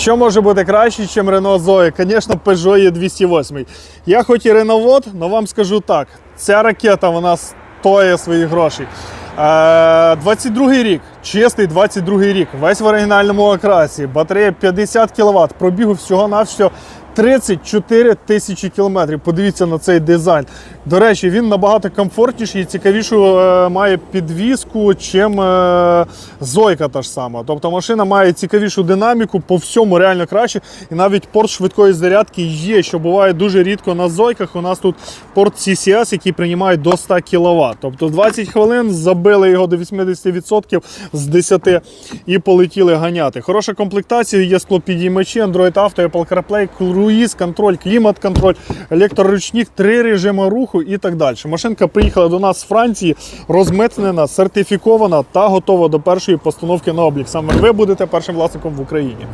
Що може бути краще, ніж Renault Zoe? Звісно, Peugeot є 208. Я хоч і реновод, але вам скажу так: ця ракета вона стоїть своїх грошей. 22-й рік, чистий 22 рік, весь в оригінальному окрасі, батарея 50 кВт, пробігу всього-навсього 34 тисячі кілометрів. Подивіться на цей дизайн. До речі, він набагато комфортніший і цікавішу е, має підвіску, чим е, Зойка та ж сама. Тобто машина має цікавішу динаміку, по всьому реально краще. І навіть порт швидкої зарядки є, що буває дуже рідко на Зойках. У нас тут порт CCS, який приймає до 100 кВт. Тобто 20 хвилин забили його до 80% з 10 і полетіли ганяти. Хороша комплектація, є склопідіймачі, Android Auto, Apple CarPlay, круїз, контроль, клімат-контроль, електроручник, три режими руху і так далі. Машинка приїхала до нас з Франції, розмитнена, сертифікована та готова до першої постановки на облік. Саме ви будете першим власником в Україні.